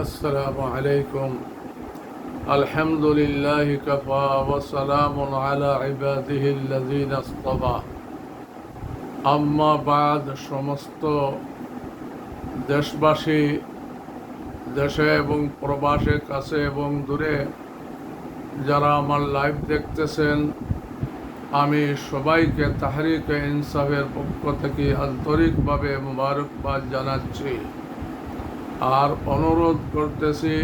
السلام عليكم الحمد لله كفى وسلام على عباده الذين اصطفى আম্মা বাদ সমস্ত দেশবাসী দেশে এবং প্রবাসের কাছে এবং দূরে যারা আমার লাইভ দেখতেছেন আমি সবাইকে তাহরিকে ইনসাফের পক্ষ থেকে আন্তরিকভাবে মুবারকবাদ জানাচ্ছি আর অনুরোধ করতেছি,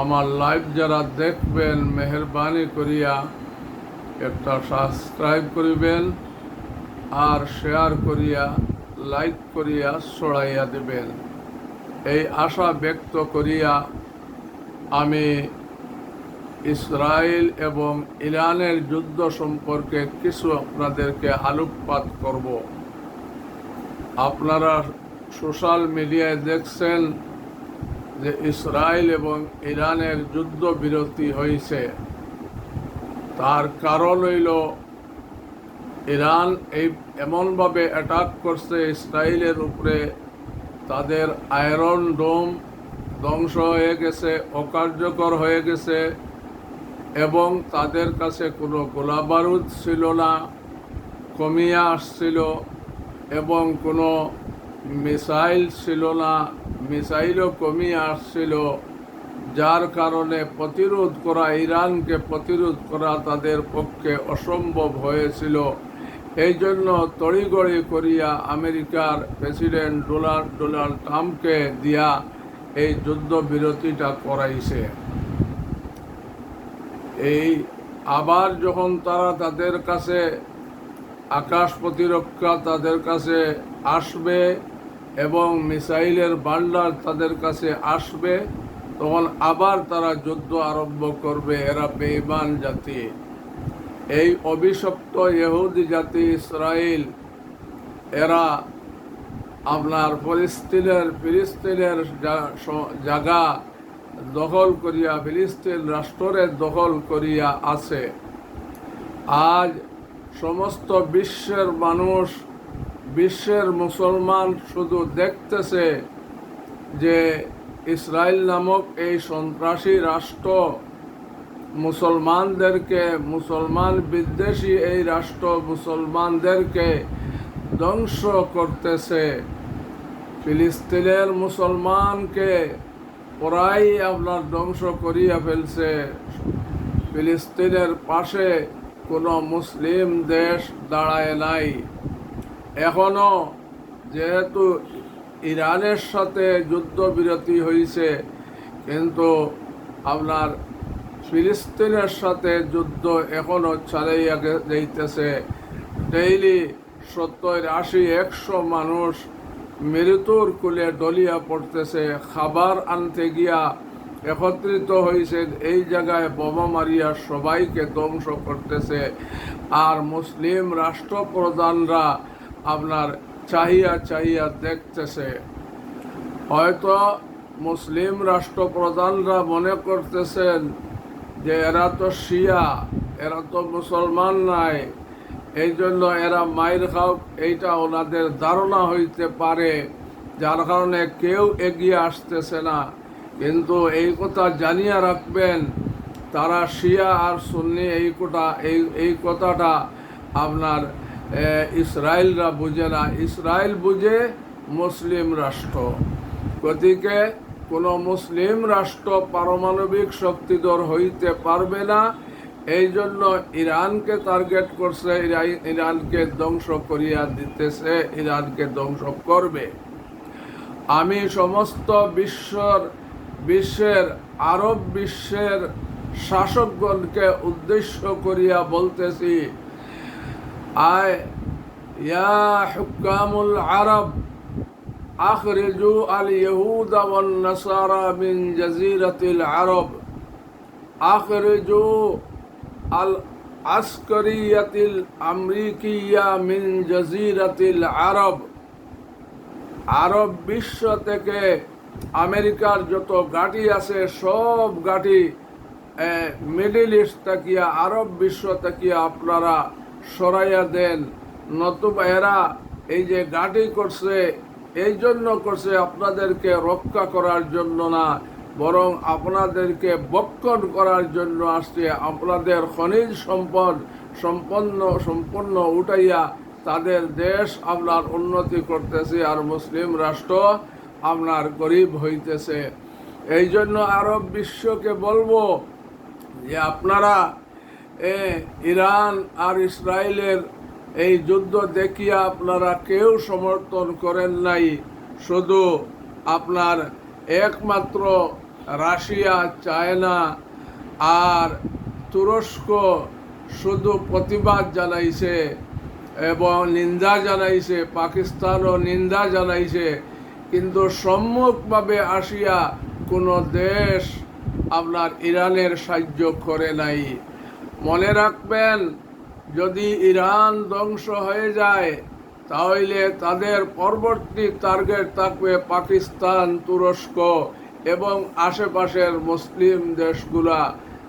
আমার লাইভ যারা দেখবেন, মেহরবানি করিয়া একটা সাবস্ক্রাইব করিবেন আর শেয়ার করিয়া লাইক করিয়া, ছড়াইয়া দেবেন। এই আশা ব্যক্ত করিয়া আমি ইসরায়েল এবং ইরানের যুদ্ধ সম্পর্কে কিছু আপনাদেরকে আলোকপাত করব। আপনারা সোশ্যাল মিডিয়ায় দেখছেন যে ইসরায়েল এবং ইরানের যুদ্ধ বিরতি হয়েছে। তার কারণ হইল, ইরান এই এমনভাবে অ্যাটাক করছে, ইসরায়েলের উপরে তাদের আয়রন ডোম ধ্বংস হয়ে গেছে, অকার্যকর হয়ে গেছে এবং তাদের কাছে কোনো গোলাবারুদ ছিল না, কমিয়ে আসছিল এবং কোনো মিসাইল ছিল না, মিসাইলও কমিয়ে আসছিল। যার কারণে প্রতিরোধ করা, ইরানকে প্রতিরোধ করা তাদের পক্ষে অসম্ভব হয়েছিল। এই জন্য তড়িগড়ি করিয়া আমেরিকার প্রেসিডেন্ট ডোনাল্ড ডোনাল্ড ট্রাম্পকে দিয়া এই যুদ্ধ বিরতিটা করাইছে। এই আবার যখন তারা তাদের কাছে আকাশ প্রতিরক্ষা তাদের কাছে আসবে এবং মিসাইলের বান্ডার তাদের কাছে আসবে, তখন আবার তারা যুদ্ধ আরম্ভ করবে। এরা বেইমান জাতি। এই অভিশপ্ত ইহুদি জাতি ইসরায়েল এরা আপনার ফিলিস্তিনের ফিলিস্তিনের জায়গা দখল করিয়া, ফিলিস্তিন রাষ্ট্রের দখল করিয়া আছে। আজ সমস্ত বিশ্বের মানুষ বিশ্বের মুসলমান শুধু দেখতেছে যে ইসরায়েল নামক এই সন্ত্রাসী রাষ্ট্র মুসলমানদেরকে, মুসলমান বিদ্বেষী এই রাষ্ট্র মুসলমানদেরকে ধ্বংস করতেছে। ফিলিস্তিনের মুসলমানকে ওরাই আপনার ধ্বংস করিয়া ফেলছে। ফিলিস্তিনের পাশে কোনো মুসলিম দেশ দাঁড়ায় নাই। এখনও যেহেতু ইরানের সাথে যুদ্ধবিরতি হয়েছে কিন্তু আপনার ফিলিস্তিনের সাথে যুদ্ধ এখনও চালাইয়া যাইতেছে। ডেইলি সত্তর, আশি, একশো মানুষ মৃত্যুর কুলে ডলিয়া পড়তেছে। খাবার আনতে গিয়া একত্রিত হয়েছে এই জায়গায় বোমা মারিয়া সবাইকে ধ্বংস করতেছে। আর মুসলিম রাষ্ট্রপ্রধানরা আপনার চাহিয়া চাহিয়া দেখতেছে। হয়তো মুসলিম রাষ্ট্রপ্রধানরা মনে করতেছেন যে এরা তো শিয়া, এরা তো মুসলমান নাই এই জন্য এরা মায়ের খাও এইটা ওনাদের ধারণা হইতে পারে, যার কারণে কেউ এগিয়ে আসতেছে না। কিন্তু এই কথা জানিয়ে রাখবেন, তারা শিয়া আর সুন্নি এই কোটা, এই এই কথাটা আপনার ইসরায়েলরা বুঝে না। ইসরায়েল বুঝে মুসলিম রাষ্ট্র। গতিকে কোনো মুসলিম রাষ্ট্র পারমাণবিক শক্তিধর হইতে পারবে না। এই জন্য ইরানকে টার্গেট করছে ইরানকে ধ্বংস করিয়া দিতেছে, ইরানকে ধ্বংস করবে। আমি সমস্ত বিশ্বর, বিশ্বের, আরব বিশ্বের শাসকগণকে উদ্দেশ্য করিয়া বলতেছি আয়, ইয়া হুকামুল আরব, আখরিজু আল ইহুদ ওয়ান নাসারা মিন জাজিরাতিল আরব, আখরিজু আল আসকরিয়াতিল আমরিকিয়া মিন জাজিরাতিল আরব। আরব বিশ্ব থেকে আমেরিকার যত গাড়ি আছে, সব গাড়ি মিডিল ইস্ট তাকিয়া আরব বিশ্ব তাকিয়া আপনারা সরাইয়া দেন। নতুবা এরা এই যে গাড়ি করছে, এই জন্য করছে আপনাদেরকে রক্ষা করার জন্য না, বরং আপনাদেরকে বক্ষণ করার জন্য আসছে। আপনাদের খনিজ সম্পদ সম্পন্ন সম্পন্ন উঠাইয়া তাদের দেশ আপনার উন্নতি করতেছে আর মুসলিম রাষ্ট্র আপনার গরিব হইতেছে। এই জন্য আরব বিশ্বকে বলব যে আপনারা ইরান আর ইসরায়েলের এই যুদ্ধ দেখিয়া আপনারা কেউ সমর্থন করেন নাই। শুধু আপনার একমাত্র রাশিয়া, চায়না আর তুরস্ক শুধু প্রতিবাদ জানাইছে এবং নিন্দা জানাইছে, পাকিস্তানও নিন্দা জানাইছে। কিন্তু সম্মুখভাবে আসিয়া কোনো দেশ আপনার ইরানের সাহায্য করে নাই। মনে রাখবেন, যদি ইরান ধ্বংস হয়ে যায়, তাহলে তাদের পরবর্তী টার্গেট থাকবে পাকিস্তান, তুরস্ক এবং আশেপাশের মুসলিম দেশগুলা।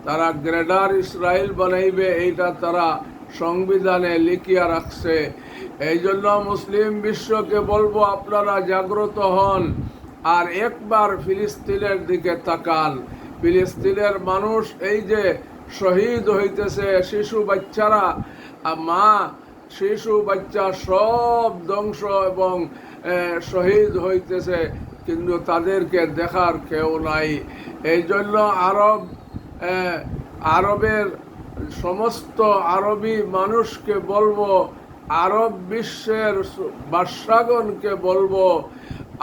তারা গ্রেডার ইসরায়েল বানাইবে, এইটা তারা সংবিধানে লিখিয়া রাখছে। এই জন্য মুসলিম বিশ্বকে বলব, আপনারা জাগ্রত হন আর একবার ফিলিস্তিনের দিকে তাকান। ফিলিস্তিনের মানুষ এই যে শহীদ হইতেছে শিশু বাচ্চারা। মা শিশু বাচ্চা সব ধ্বংস এবং শহীদ হইতেছে। কিন্তু তাদেরকে দেখার কেউ নাই। এই জন্য আরব আরবের সমস্ত আরবি মানুষকে বলব, আরব বিশ্বের বাদশাগণকে বলব,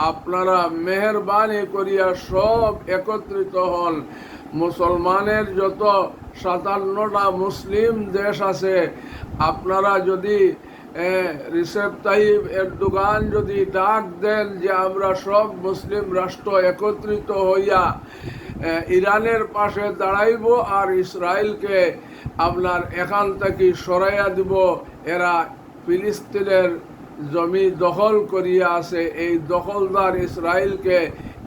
আপনারা মেহরবানি করিয়া সব একত্রিত হন। মুসলমানের যত সাতান্নটা মুসলিম দেশ আছে, আপনারা যদি রিসেপ তাইব এরদোগান যদি ডাক দেন যে আমরা সব মুসলিম রাষ্ট্র একত্রিত হইয়া ইরানের পাশে দাঁড়াইব আর ইসরায়েলকে আপনার এখান থেকে সরাইয়া দিব, এরা ফিলিস্তিনের জমি দখল করিয়া আছে, এই দখলদার ইসরায়েলকে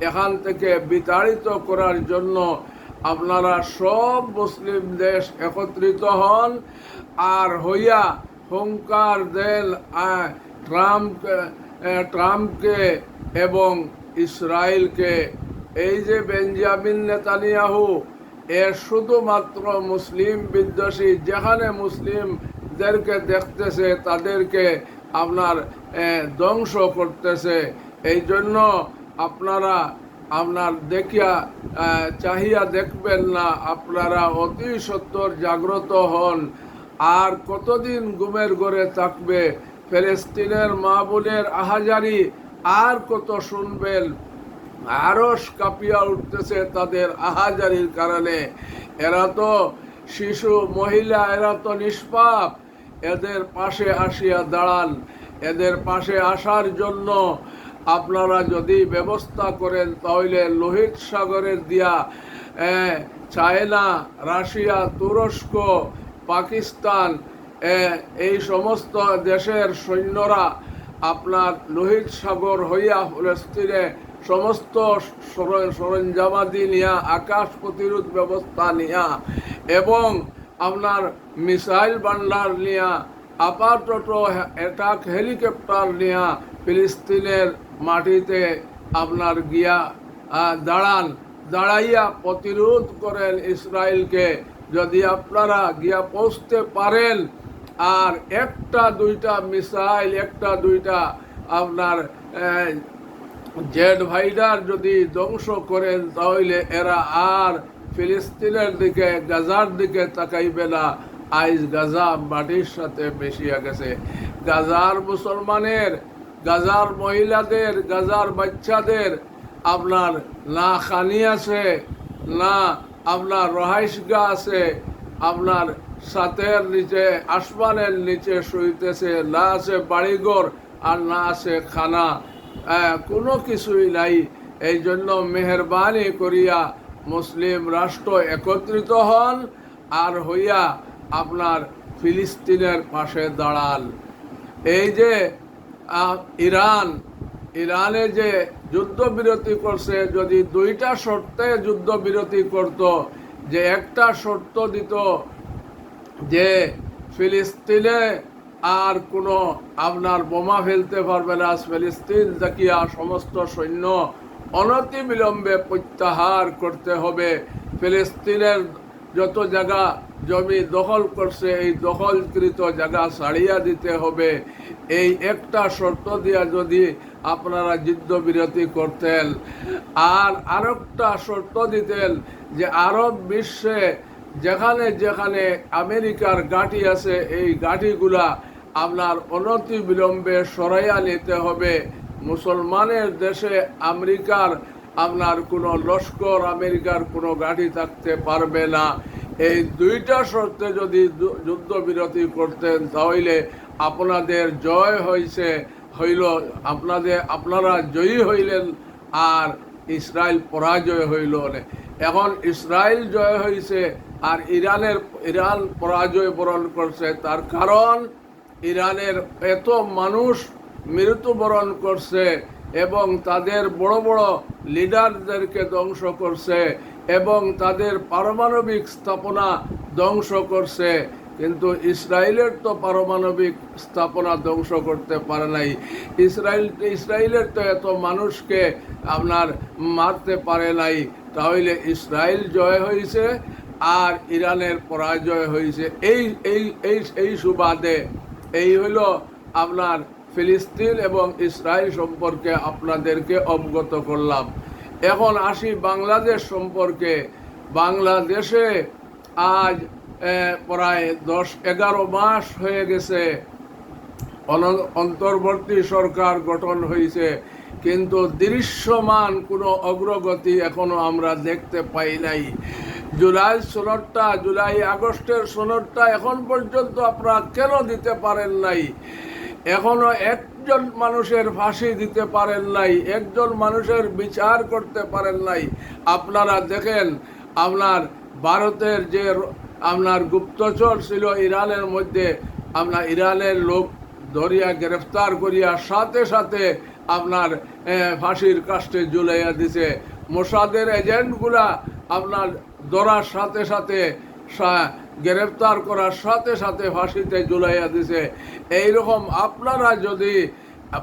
এখান থেকে বিতাড়িত করার জন্য আপনারা সব মুসলিম দেশ একত্রিত হন আর হইয়া হুঙ্কার দেন ট্রাম্প ট্রাম্পকে এবং ইসরায়েলকে। এই যে বেঞ্জামিন নেতানিয়াহু, এ শুধুমাত্র মুসলিম বিদ্বেষী, যেখানে মুসলিমদেরকে দেখতেছে, তাদেরকে আপনার ধ্বংস করতেছে। এই জন্য আপনারা আপনার দেখিয়া চাহিয়া দেখবেন না, আপনারা অতি সত্তর জাগ্রত হন। আর কতদিন গুমের ঘরে থাকবে? ফেলেস্তিনের মা বোনের আহাজারি আর কত শুনবেন? আরও কাঁপিয়া উঠতেছে তাদের আহাজারির কারণে। এরা তো শিশু, মহিলা, এরা তো নিষ্পাপ। এদের পাশে আসিয়া দাঁড়ান। এদের পাশে আসার জন্য আপনারা যদি ব্যবস্থা করেন, তাহলে লোহিত সাগরের দিয়া চায়না, রাশিয়া, তুরস্ক, পাকিস্তান এই সমস্ত দেশের সৈন্যরা আপনার লোহিত সাগর হইয়া ফলস্তিনে সমস্ত সর- সরঞ্জামাদি নিয়া, আকাশ প্রতিরোধ ব্যবস্থা নিয়া এবং আপনার মিসাইল বান্ডার নিয়া, আপাতত অ্যাটাক হেলিকপ্টার নিয়া ফিলিস্তিনের মাটিতে আপনার গিয়া দাঁড়ান, দাঁড়াইয়া প্রতিরোধ করেন ইসরায়েলকে। যদি আপনারা গিয়া পৌঁছতে পারেন, আর একটা, দুইটা মিসাইল, একটা, দুইটা আপনার জেড ভাইডার যদি ধ্বংস করেন, তাহলে এরা আর ফিলিস্তিনের দিকে, গাজার দিকে তাকাইবে না। আইজ গাজা মাটির সাথে মিশিয়া গেছে। গাজার মুসলমানের গাজার মহিলাদের, গাজার বাচ্চাদের আপনার না খানি আছে, না আপনার রহাইশগা আছে, আপনার সাতের নিচে, আসমানের নিচে শুইতেছে, না আছে বাড়িঘর আর না আছে খানা। কোনো কিছুই নাই। এই জন্য মেহরবানি করিয়া মুসলিম রাষ্ট্র একত্রিত হন আর হইয়া আপনার ফিলিস্তিনের পাশে দাঁড়ান। এই যে ইরান, ইরানে যে যুদ্ধবিরতি করছে, যদি দুইটা শর্তে যুদ্ধবিরতি করত, যে একটা শর্ত দিত যে ফিলিস্তিনে আর কোনো আপনার বোমা ফেলতে পারবে না, ফিলিস্তিন দেখিয়া সমস্ত সৈন্য অনতি বিলম্বে প্রত্যাহার করতে হবে। ফিলিস্তিনের যত জায়গা জমি দখল করছে, এই দখলকৃত জায়গা ছাড়িয়া দিতে হবে। এই একটা শর্ত দিয়া যদি আপনারা যুদ্ধবিরতি করতেন, আর আরেকটা শর্ত দিতেন যে আরব বিশ্বে যেখানে যেখানে আমেরিকার গাঁটি আছে, এই গাঁটিগুলা আপনার অনতি বিলম্বে সরাইয়া নিতে হবে। মুসলমানের দেশে আমেরিকার আপনার কোনো লস্কর আমেরিকার কোনো গাড়ি থাকতে পারবে না। এই দুইটা শর্তে যদি যুদ্ধবিরতি করতেন তাহলে আপনাদের জয় হয়েছে হইল আপনাদের আপনারা জয়ী হইলেন আর ইসরায়েল পরাজয় হইল এখন ইসরায়েল জয় হয়েছে আর ইরানের, ইরান পরাজয় বরণ করছে, তার কারণ ইরানের এত মানুষ মৃত্যুবরণ করছে এবং তাদের বড় বড় লিডারদেরকে ধ্বংস করছে। এবং তাদের পারমাণবিক স্থাপনা ধ্বংস করছে। কিন্তু ইসরায়েলের তো পারমাণবিক স্থাপনা ধ্বংস করতে পারে নাই। ইসরায়েল, ইসরায়েলের তো এত মানুষকে আপনার মারতে পারে নাই। তাহলে ইসরায়েল জয় হয়েছে আর ইরানের পরাজয় হয়েছে। এই এই এই এই সুবাদে এই হলো আপনার ফিলিস্তিন এবং ইসরায়েল সম্পর্কে আপনাদেরকে অবগত করলাম। এখন আসি বাংলাদেশ সম্পর্কে। বাংলাদেশে আজ প্রায় দশ, এগারো মাস হয়ে গেছে। অন্তর্বর্তী সরকার গঠন হয়েছে কিন্তু দৃশ্যমান কোনো অগ্রগতি এখনও আমরা দেখতে পাই নাই। জুলাই সনদটা জুলাই আগস্টের সনদটা এখন পর্যন্ত আপনারা কেন দিতে পারেন নাই? এখনও একজন মানুষের ফাঁসি দিতে পারেন নাই, একজন মানুষের বিচার করতে পারেন নাই। আপনারা দেখেন, আপনার ভারতের যে আপনার গুপ্তচর ছিল ইরানের মধ্যে আপনার ইরানের লোক ধরিয়া গ্রেফতার করিয়া সাথে সাথে আপনার ফাঁসির কাস্টে ঝুলাইয়া দিছে। মোসাদের এজেন্টগুলা আপনার ধরার সাথে সাথে গ্রেফতার করার সাথে সাথে ফাঁসিতে ঝুলাইয়া দিছে। এইরকম আপনারা যদি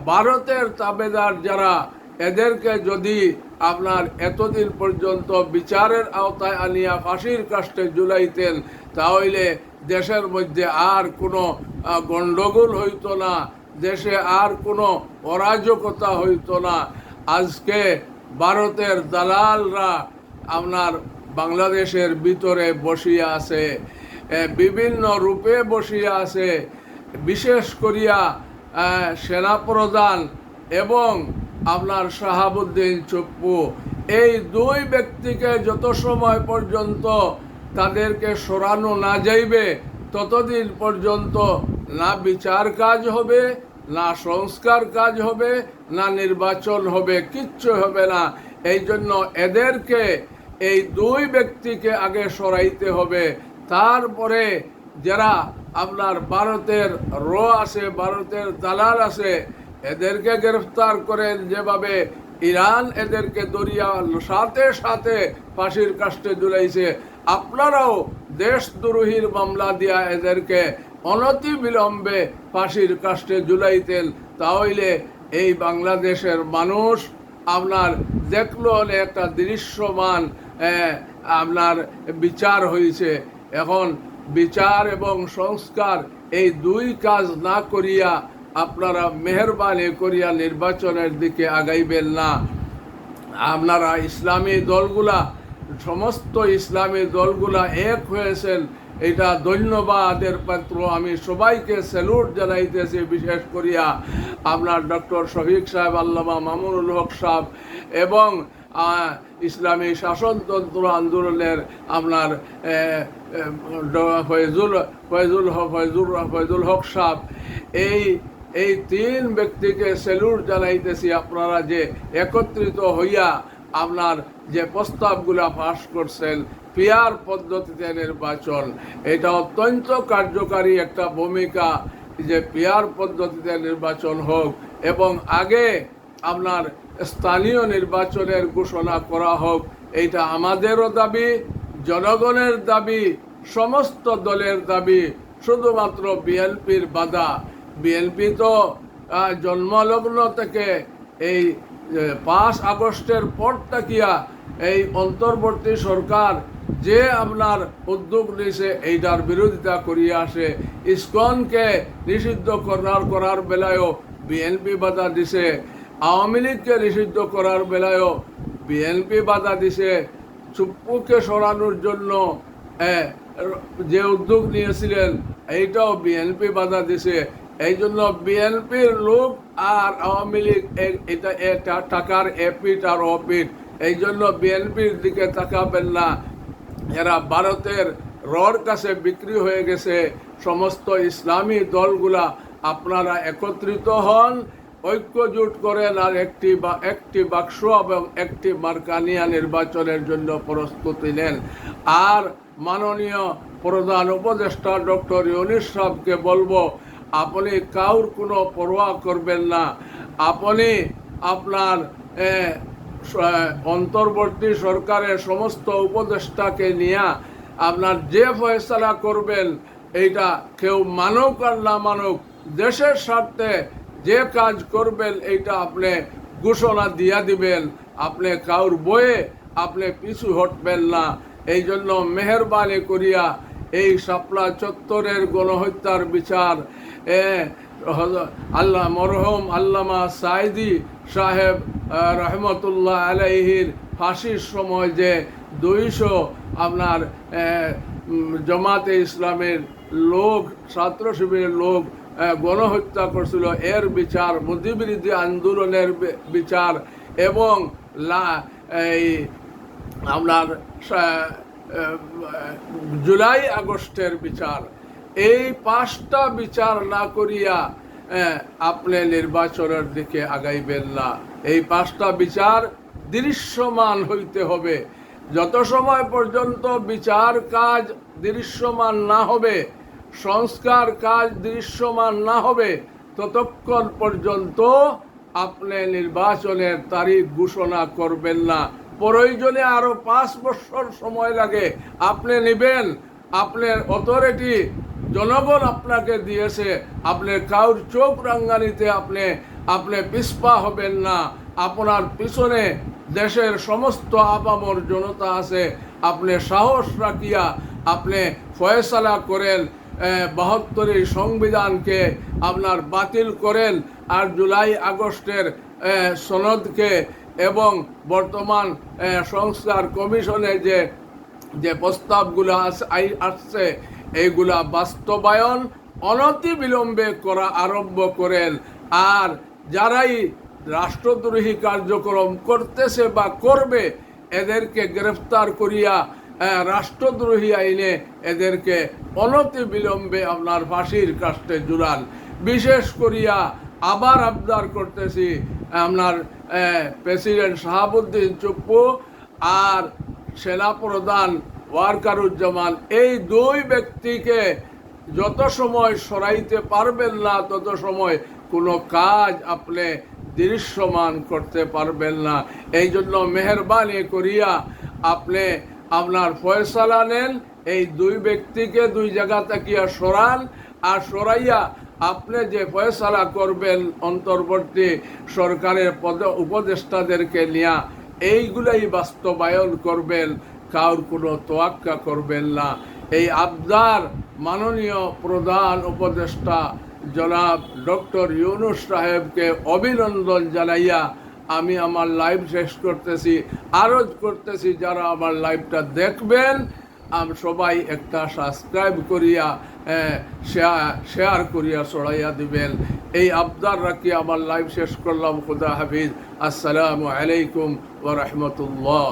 ভারতের তাবেদার যারা, এদেরকে যদি আপনার এতদিন পর্যন্ত বিচারের আওতায় আনিয়া ফাঁসির কাষ্টে জুলাইতেন তাহলে দেশের মধ্যে আর কোনো গণ্ডগোল হইতো না, দেশে আর কোনো অরাজকতা হইতো না। আজকে ভারতের দালালরা আপনার বাংলাদেশের ভিতরে বসিয়া আছে। বিভিন্ন রূপে বসিয়া আছে। বিশেষ করিয়া সেনাপ্রধান এবং আপনার শাহাবুদ্দিন চুপ্পু। এই দুই ব্যক্তিকে যত সময় পর্যন্ত তাদেরকে সরানো না যাইবে, ততদিন পর্যন্ত না বিচার কাজ হবে, না সংস্কার কাজ হবে, না নির্বাচন হবে, কিচ্ছু হবে না। এই জন্য এদেরকে, এই দুই ব্যক্তিকে আগে সরাইতে হবে। তারপরে যারা আপনার ভারতের র আছে, ভারতের দালাল আছে, এদেরকে গ্রেফতার করেন যেভাবে ইরান এদেরকে দরিয়া সাথে সাথে ফাঁসির কাস্টে জুলাইছে আপনারাও দেশদ্রোহীর মামলা দিয়া এদেরকে অনতি বিলম্বে ফাঁসির কাস্টে জুলাইতেন তাহলে এই বাংলাদেশের মানুষ আপনার দেখল একটা দৃশ্যমান আপনার বিচার হয়েছে এখন বিচার এবং সংস্কার এই দুই কাজ না করিয়া আপনারা মেহরবানি করিয়া নির্বাচনের দিকে আগাইবেন না। আপনারা ইসলামী দলগুলা, সমস্ত ইসলামী দলগুলা এক হয়েছেন, এটা ধন্যবাদের পাত্র। আমি সবাইকে স্যালুট জানাইতেছি বিশেষ করিয়া আপনার ডক্টর শফিক সাহেব, আল্লামা মামুনুল হক সাহেব এবং ইসলামী শাসনতন্ত্র আন্দোলনের আপনার ফয়জুল ফয়জুল হক ফয়জুল ফয়জুল হক সাহেব, এই এই তিন ব্যক্তিকে স্যালুট জানাইতেছি আপনারা যে একত্রিত হইয়া আপনার যে প্রস্তাবগুলা পাশ করছেন, পিয়ার পদ্ধতিতে নির্বাচন, এটা অত্যন্ত কার্যকারী একটা ভূমিকা যে পিয়ার পদ্ধতিতে নির্বাচন হোক এবং আগে আপনার স্থানীয় নির্বাচনের ঘোষণা করা হোক, এইটা আমাদেরও দাবি জনগণের দাবি, সমস্ত দলের দাবি, শুধুমাত্র বিএনপির বাধা। বিএনপি তো জন্মলগ্ন থেকে এই পাঁচ আগস্টের পর তাকিয়া এই অন্তর্বর্তী সরকার যে আপনার উদ্যোগ নিয়েছে, এইটার বিরোধিতা করিয়া আসে। ইসকনকে নিষিদ্ধ করার করার বেলায়ও বিএনপি বাধা দিছে। আওয়ামী লীগকে নিষিদ্ধ করার বেলায়ও বিএনপি বাধা দিছে। চুপ্পুকে সরানোর জন্য যে উদ্যোগ নিয়েছিলেন, এইটাও বিএনপি বাধা দিছে। এই জন্য বিএনপির লোক আর আওয়ামী লীগ এটা এটা টাকার এপিট আর অপিট এই জন্য বিএনপির দিকে তাকাবেন না। এরা ভারতের রর কাছে বিক্রি হয়ে গেছে। সমস্ত ইসলামী দলগুলা আপনারা একত্রিত হন ঐক্যজোট করেন আর একটি বা, একটি বাক্স এবং একটি মার্কানিয়া নির্বাচনের জন্য প্রস্তুতি নেন। আর মাননীয় প্রধান উপদেষ্টা ডক্টর ইউনিস সাহেবকে বলব, আপনি কাউর কোনো পরোয়া করবেন না। আপনি আপনার অন্তর্বর্তী সরকারের সমস্ত উপদেষ্টাকে নিয়ে আপনার যে ফয়সলা করবেন, এইটা কেউ মানুক আর না মানুক, দেশের স্বার্থে যে কাজ করবেন, এইটা আপনি ঘোষণা দিয়া দিবেন। আপনি কাউর বয়ে আপনি পিছু হটবেন না। এই জন্য মেহরবানি করিয়া এই শাপলা চত্বরের গণহত্যার বিচার আল্লাহ, মরহম আল্লামা সাইদি সাহেব রহমতুল্লাহ আলাইহির ফাঁসির সময় যে দুইশো আপনার জামাতে ইসলামের লোক, ছাত্র শিবিরের লোক গণহত্যা করছিল। এর বিচার বুদ্ধিবিরোধী আন্দোলনের বিচার এবং এই আপনার জুলাই আগস্টের বিচার। এই পাঁচটা বিচার না করিয়া আপনি নির্বাচনের দিকে আগাইবেন না। এই পাঁচটা বিচার দৃশ্যমান হইতে হবে। যত সময় পর্যন্ত বিচার কাজ দৃশ্যমান না হবে সংস্কার কাজ দৃশ্যমান না হবে, ততক্ষণ পর্যন্ত আপনি নির্বাচনের তারিখ ঘোষণা করবেন না। প্রয়োজনে আরও পাঁচ বছর সময় লাগে। আপনি নেবেন, আপনার অথরিটি জনগণ আপনাকে দিয়েছে। আপনি কাউর চোখ রাঙ্গানিতে আপনি আপনি পিসপা হবেন না। আপনার পিছনে দেশের সমস্ত আপামর জনতা আছে। আপনি সাহস রাখিয়া আপনি ফয়সালা করেন। বাহাত্তরের সংবিধানকে আপনার বাতিল করেন আর জুলাই আগস্টের সনদকে এবং বর্তমান সংস্কার কমিশনে যে যে প্রস্তাবগুলো আস- আসছে এইগুলা বাস্তবায়ন অনতি বিলম্বে করা আরম্ভ করেন। আর যারাই রাষ্ট্রদ্রোহী কার্যক্রম করতেছে বা করবে, এদেরকে গ্রেফতার করিয়া রাষ্ট্রদ্রোহী আইনে এদেরকে অনতি বিলম্বে আপনার ফাঁসির কাস্টে জুড়ান। বিশেষ করিয়া আবার আবদার করতেছি আপনার প্রেসিডেন্ট শাহাবুদ্দিন চুপ্পু আর সেনাপ্রধান ওয়ারকারুজ্জামান। এই দুই ব্যক্তিকে যত সময় সরাইতে পারবেন না, তত সময় কোনো কাজ আপনি দৃশ্যমান করতে পারবেন না। এই জন্য মেহরবানি করিয়া আপনি আপনার ফয়সালা নেন, এই দুই ব্যক্তিকে দুই জায়গা তাকিয়া সরান আর সরাইয়া আপনি যে ফয়সালা করবেন অন্তর্বর্তী সরকারের পদ, উপদেষ্টাদেরকে নিয়ে, এইগুলাই বাস্তবায়ন করবেন কার কোনো তোয়াক্কা করবেন না। এই আবদার মাননীয় প্রধান উপদেষ্টা জনাব ডক্টর ইউনুস সাহেবকে অভিনন্দন জানাইয়া আমি আমার লাইভ শেষ করতেছি আরজ করতেছি, যারা আমার লাইভটা দেখবেন, আমি সবাই একটা সাবস্ক্রাইব করিয়া শেয়ার করিয়া ছড়াইয়া দিবেন। এই আবদার রাখি আমার লাইভ শেষ করলাম, খুদা হাফিজ। আসসালামু আলাইকুম ওয়া রাহমাতুল্লাহ।